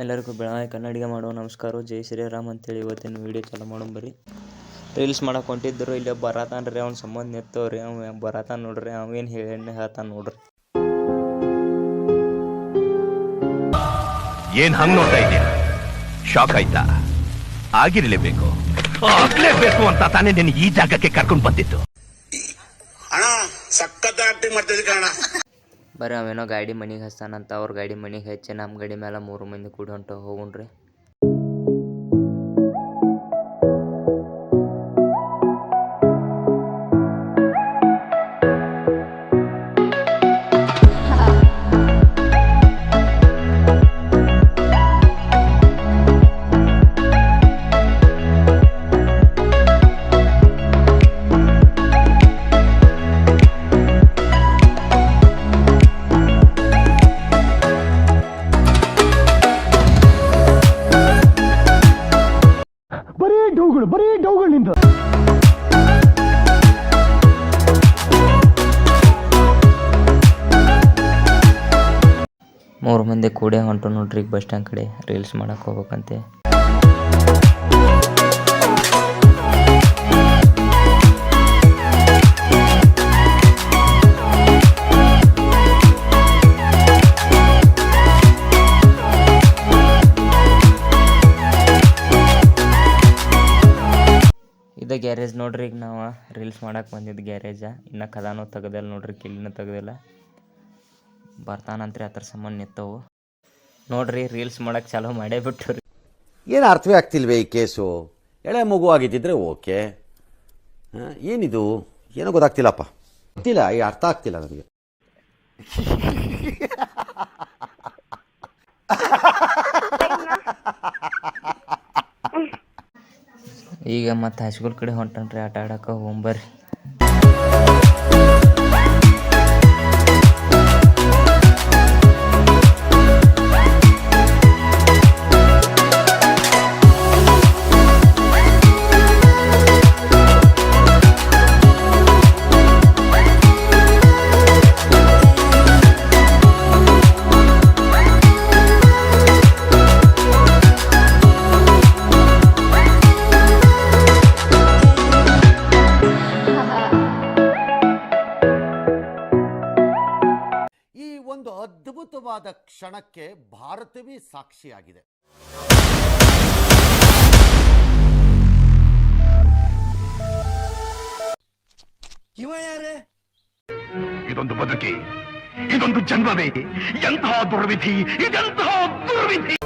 ಎಲ್ಲರಿಗೂ ಬೆಳಗಾವಿ ಕನ್ನಡಿಗೆ ಮಾಡೋ ನಮಸ್ಕಾರ ಜೈ ಶ್ರೀರಾಮ್ ಅಂತೇಳಿ ಇವತ್ತಿನ ವೀಡಿಯೋ ಚಾಲು ಮಾಡೋಣ ಬರ್ರಿ. ರೀಲ್ಸ್ ಮಾಡಕ್ಕೆ ಹೊಂಟಿದ್ದರು ಇಲ್ಲಿ ಬರತಾನ ರೀ ಅವ್ನ ಸಂಬಂಧ ನಿತ್ತವ್ರಿ ಅವ ಬರತಾನ ನೋಡ್ರಿ ಅವೇನು ಹೇಳಿ ಹೇಳ್ತಾನ ನೋಡ್ರಿ. ಏನ್ ಹಂಗ್ ನೋಡ್ತಾ ಇದೀಯ ಶಾಕ್ ಆಯ್ತಾ? ಆಗಿರ್ಲೇಬೇಕು. ಆಗ್ಲೇಬೇಕು ಅಂತ ತಾನೇ ನಿನ್ನ ಈ ಜಾಗಕ್ಕೆ ಕರ್ಕೊಂಡು ಬಂದಿತ್ತು ಅಣ್ಣ ಸಖತ್ ಆಕ್ಟಿಂಗ್ ಮಾಡ್ತಿದ್ದೆ ಕಣ ಬರ್ರಿ ಅವೇನೋ ಗಾಡಿ ಮನೆಗೆ ಹಚ್ತಾನಂತ, ಅವ್ರ ಗಾಡಿ ಮನೆಗೆ ಹಚ್ಚಿ ನಮ್ಮ ಗಾಡಿ ಮೇಲೆ ಮೂರು ಮಂದಿ ಕೂಡಿ ಹೊಂಟ ಹೋಗುಣ್ರಿ. ಡೌಗಳು, ಬರೀ ಡೌಗಳು ನಿಂದು ಮೂರು ಮಂದಿ ಕೂಡೇ ಹೊಂಟು ನೋಡ್ರಿ ಬಸ್ ಸ್ಟ್ಯಾಂಡ್ ಕಡೆ ರೀಲ್ಸ್ ಮಾಡಕ್ಕೆ ಹೋಗ್ಬೇಕಂತೆ. ಇದು ಗ್ಯಾರೇಜ್ ನೋಡ್ರಿ ಈಗ ನಾವು ರೀಲ್ಸ್ ಮಾಡಕ್ಕೆ ಬಂದಿದ್ದು ಗ್ಯಾರೇಜ. ಇನ್ನು ಕದಾನು ತೆಗ್ದಿಲ್ಲ ನೋಡ್ರಿ, ಕಿಲ್ಲಿನೂ ತೆಗ್ದಿಲ್ಲ. ಬರ್ತಾನಂತ್ರಿ ಅದ್ರ ಸಂಬಂಧ ನಿತ್ತವು ನೋಡ್ರಿ ರೀಲ್ಸ್ ಮಾಡಕ್ಕೆ ಚಾಲೂ ಮಾಡೇ ಬಿಟ್ಟು ರೀ ಏನು ಅರ್ಥವೇ ಆಗ್ತಿಲ್ವೇ ಈ ಕೇಸು? ಎಳೆ ಮಗು ಆಗಿದ್ದಿದ್ರೆ ಓಕೆ. ಏನಿದು? ಏನೋ ಗೊತ್ತಾಗ್ತಿಲ್ಲಪ್ಪ. ಗೊತ್ತಿಲ್ಲ, ಈ ಅರ್ಥ ಆಗ್ತಿಲ್ಲ ನನಗೆ. ಈಗ ಮತ್ತೆ ಹೈಸ್ಕೂಲ್ ಕಡೆ ಹೊಂಟನ್ರಿ ಆಟ ಆಡಕ್ಕೆ ಹೋಗ್ಬರ್ರಿ. ಈ ಅದ್ಭುತವಾದ ಕ್ಷಣಕ್ಕೆ ಭಾರತವೇ ಸಾಕ್ಷಿಯಾಗಿದೆ. ಇದೊಂದು ಬದುಕಿ ಇದೊಂದು ಜನ್ಮವೇ ಎಂತಹ ದುರ್ವಿಧಿ ಇದೆಂತಹ ದುರ್ವಿಧಿ?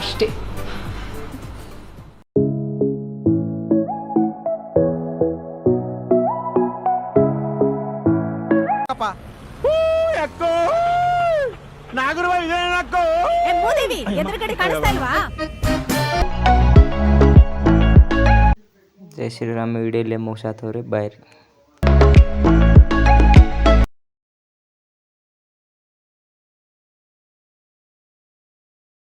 ಅಷ್ಟೇ. ಏ ಮೂದೇವಿ ಎದುರುಗಡೆ ಕಾಣಿಸ್ತಾ ಇಲ್ವಾ ಜೈ ಶ್ರೀರಾಮ್ ವಿಡಿಯೋ ಇಲ್ಲೇ ಮುಗಿಸಾತವ್ರಿ ಬಾಯ್ ರೀ